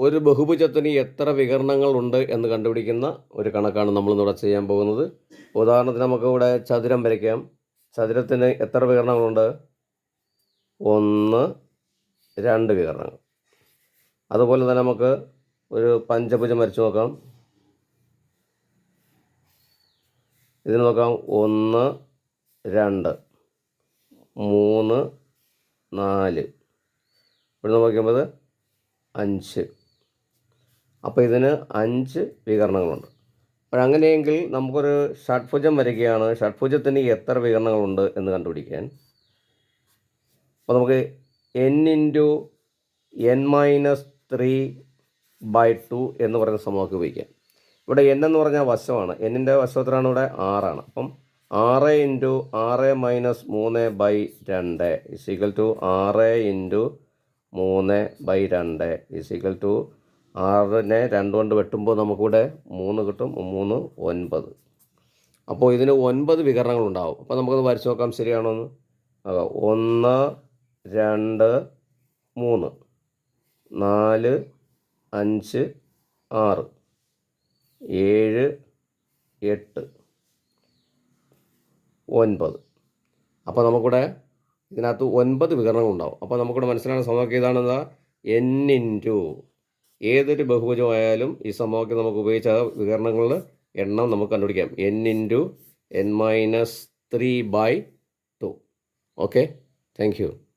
ഒരു ബഹുഭുജത്തിന് എത്ര വികരണങ്ങളുണ്ട് എന്ന് കണ്ടുപിടിക്കുന്ന ഒരു കണക്കാണ് നമ്മൾ ഇവിടെ ചെയ്യാൻ പോകുന്നത്. ഉദാഹരണത്തിന് നമുക്കിവിടെ ചതുരം വരയ്ക്കാം. ചതുരത്തിന് എത്ര വികരണങ്ങളുണ്ട്? ഒന്ന് രണ്ട് വികരണങ്ങൾ. അതുപോലെ തന്നെ നമുക്ക് ഒരു പഞ്ചഭുജം വരച്ച് നോക്കാം. ഇതിന് നോക്കാം. ഒന്ന് രണ്ട് മൂന്ന് നാല്. ഇവിടെ നോക്കിയപ്പോൾ അഞ്ച്. അപ്പോൾ ഇതിന് അഞ്ച് വികരണങ്ങളുണ്ട്. അപ്പോൾ അങ്ങനെയെങ്കിൽ നമുക്കൊരു ഷഡ്ഭുജം വരികയാണ് ഷഡ്ഭുജത്തിന് എത്ര വികരണങ്ങളുണ്ട് എന്ന് കണ്ടുപിടിക്കാൻ. അപ്പോൾ നമുക്ക് N into N minus three by two എന്ന് പറയുന്ന സമവാക്യം ഉപയോഗിക്കാം. ഇവിടെ എൻ എന്ന് പറഞ്ഞാൽ വശമാണ്. എന്നിന്റെ വശത്തിലാണ് ഇവിടെ ആറാണ് അപ്പം ആറ് ഇന്റു ആറ് മൈനസ് മൂന്ന് ബൈ രണ്ട് ഇസിക്കൽ ടു ആറ് ഇന്റു മൂന്ന് ബൈ രണ്ട് ഇസിക്കൽ ടു ആറിനെ രണ്ട് കൊണ്ട് വെട്ടുമ്പോൾ നമുക്കിവിടെ മൂന്ന് കിട്ടും മൂന്ന് ഒൻപത്. അപ്പോൾ ഇതിന് ഒൻപത് വികരണങ്ങളുണ്ടാവും. അപ്പോൾ നമുക്കത് വരച്ച് നോക്കാം ശരിയാണോ എന്ന്. ഒന്ന് രണ്ട് മൂന്ന്. നാല് അഞ്ച് ആറ്. ഏഴ് എട്ട് ഒൻപത്. അപ്പോൾ നമുക്കിവിടെ ഇതിനകത്ത് ഒൻപത് വികരണങ്ങളുണ്ടാവും. അപ്പോൾ നമുക്കിവിടെ മനസ്സിലാണ് സമവാക്യം ഇതാണെന്താ എൻ ഇന്റു ഏതൊരു ബഹുഭുജമായാലും ഈ സമവാക്യം നമുക്ക് ഉപയോഗിച്ച വികരണങ്ങളുടെ എണ്ണം നമുക്ക് കണ്ടുപിടിക്കാം. N into N minus three by two okay thank you